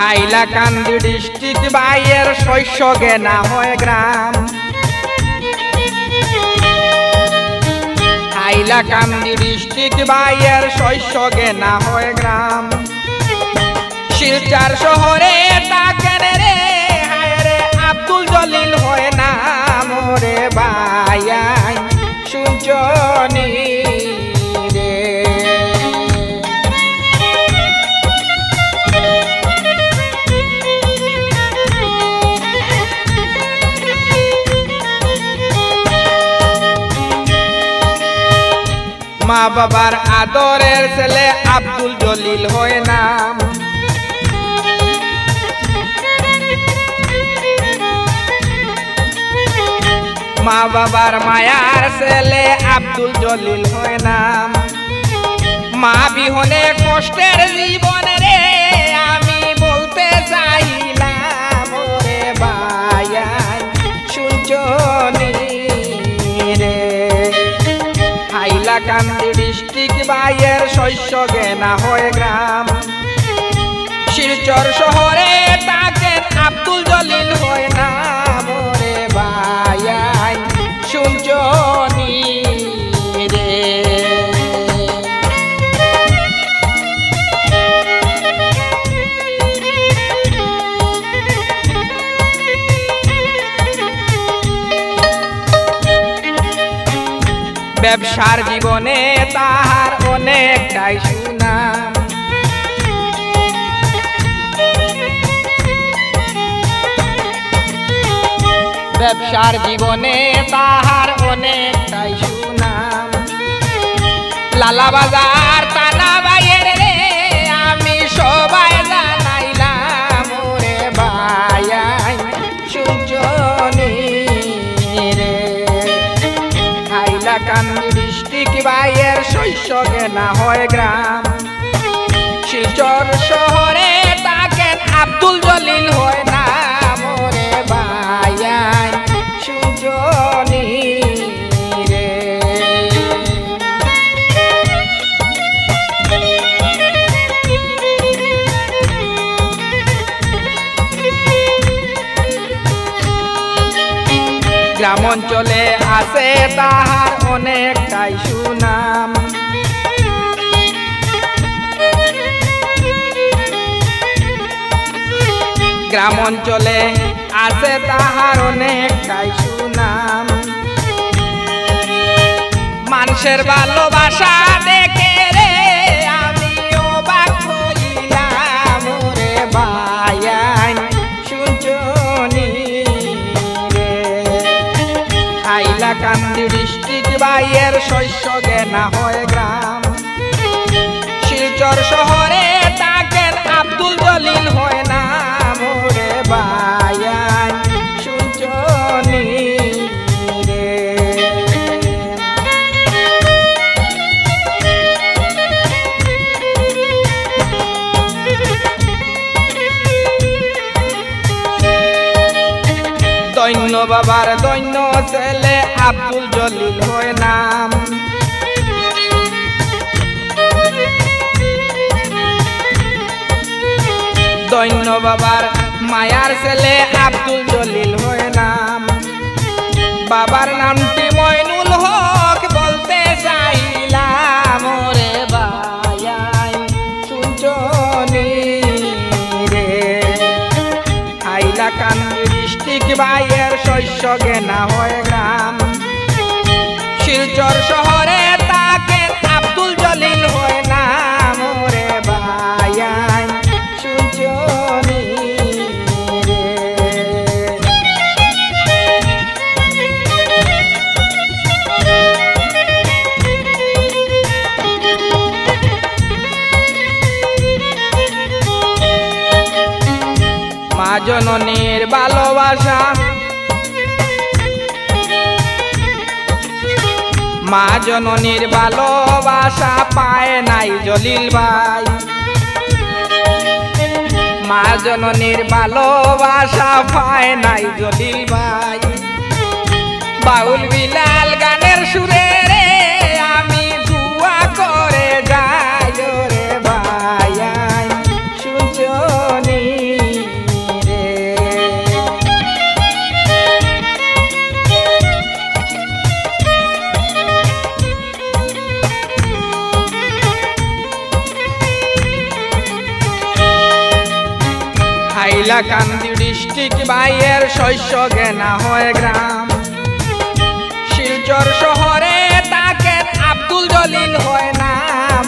Hailakandi district বাইয়ের শস্য গেনা হয় গ্রাম। হাইলাকান্দি ডিস্ট্রিক্ট বাইয়ের শস্য গেনা হয় গ্রাম। শিলচার শহরে তাকেন রে? হায় রে, আব্দুল জলিল হয় না মোরে বায়াই শুনছনি মা বাবার আদরের ছেলে আব্দুল জলিল হয় নাম। মা বাবার মায়ার ছেলে আব্দুল জলিল হয় নাম। মা বিহনে কষ্টের জীবন রে। হাইলাকান্দি ডিস্ট্রিক্ট বাইয়ের শস্য গেনা হয় গ্রাম। শিলচর শহরে তাকে আব্দুল জলিল ব্যবসার জীবনে তাহার অনেকটাই সুনাম। ব্যবসার জীবনে তাহার অনেকটাই সুনাম। লালা বাজার হাইলাকান্দি ডিস্ট্রিক্ট বাইয়ের শস্য না হয় গ্রাম। শিলচর শহরে তাকেন আব্দুল জলিল হয় না। গ্রাম অঞ্চলে আছে তাহার অনেকটাই সুনাম। গ্রাম অঞ্চলে আছে তাহার অনেকটাই সুনাম। মানুষের ভালোবাসা দেখে বাইয়ের শস্য গেনা হয় গ্রাম। দৈন্য বাবার দৈন্য ছেলে আব্দুল জলিল হয় নাম। দৈন্য বাবার মায়ার ছেলে আব্দুল জলিল হয় নাম। বাবার নামটি বাইয়ের শস্য কেনা হয় গ্রাম? শিলচর শহরে তাকে আব্দুল জলিল হয় না মোরে বায়াই জননীর ভালোবাসা। মা জননীর ভালোবাসা পায় নাই জলিল ভাই। মা জননীর ভালোবাসা পায় নাই জলিল ভাই। বাউল বিলাল গানের সুরে হাইলাকান্দি ডিস্ট্রিক্ট বাইয়ের শস্য গেনা হয় গ্রাম। শিলচর শহরে তাকে আব্দুল জলিল হয় নাম।